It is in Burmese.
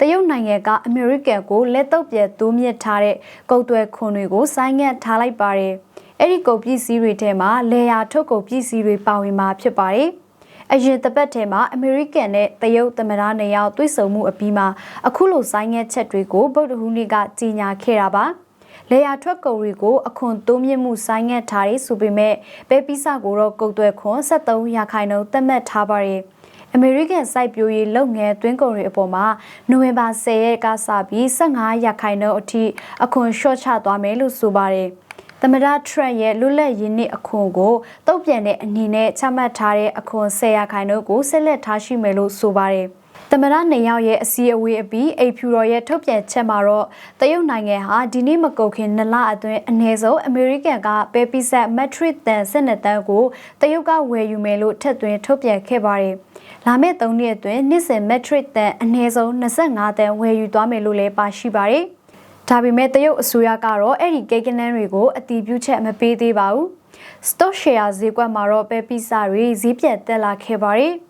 တရုတ်နိုင်ငံကအမေရိကန်ကိုလက်တော့ပြဲတိုးမြင့်ထားတဲ့ကုန်သွယ်ခွန်တွေကိုဆိုင်းငံ့ထားလိုက်ပါတယ်။အဲ့ဒီကုန်ပစ္စည်းတွေထဲမှာလေယာထုတ်ကုန်ပစ္စည်းတွေပါဝင်မှာဖြစ်ပါတယ်။အရင်တစ်ပတ်ထဲမှာအမေရိကန်နဲ့တရုတ်သမ္မတနေရောက်တွေ့ဆုံမှုအပြီးမှာအခုလိုဆိုင်းငံ့ချက်တွေကိုဗုဒ္ဓဟူးနေ့ကကြေညာခဲ့တာပါ။လေယာထွက်ကုန်တွေကိုအခွန်တိုးမြင့်မှုဆိုင်းငံ့ထားရေးဆိုပေမဲ့ပဲပီစာကိုတော့ကုန်သွယ်ခွန်73ရာခိုင်နှုန်းသတ်မှတ်ထားပါတယ်။ အမေရိကန်စိုက်ပျိုးရေးလုပ်ငန်းတွင်းကုန်တွေအပေါ်မှာနိုဝင်ဘာ10ရက်ကစပြီး15ရာခိုင်နှုန်းအထိအခွန်လျှော့ချသွားမယ်လို့ဆိုပါတယ်။သမ္မတထရန့်ရဲ့လွတ်လပ်ရေးနှစ်အခွန်ကိုတုတ်ပြန်တဲ့အနေနဲ့ချမှတ်ထားတဲ့အခွန်10ရာခိုင်နှုန်းကိုဆက်လက်ထားရှိမယ်လို့ဆိုပါတယ်။ သမ္မတနေရောက်ရဲ့အစည်းအဝေးအပြီးအိမ်ဖြူတော်ရဲ့ထုတ်ပြန်ချက်မှာတော့တရုတ်နိုင်ငံဟာဒီနေ့မကုန်ခင်နှစ်လအတွင်းအနည်းဆုံးအမေရိကန်ကပဲပီဆက် မက်ထရစ်တန်12တန်းကိုတရုတ်ကဝယ်ယူမယ်လို့ထပ်သွင်းထုတ်ပြန်ခဲ့ပါတယ်။လာမယ့်၃နှစ်အတွင်းနှစ်စဉ်မက်ထရစ်တန်အနည်းဆုံး25တန်းဝယ်ယူသွားမယ်လို့လည်းပါရှိပါတယ်။ဒါပေမဲ့တရုတ်အစိုးရကတော့အဲ့ဒီကိန်းဂဏန်းတွေကိုအတီးပြုချက်မပေးသေးပါဘူး။ stock share ဈေးကွက်မှာတော့ပဲပီစာတွေဈေးပြတ်တက်လာခဲ့ပါတယ်။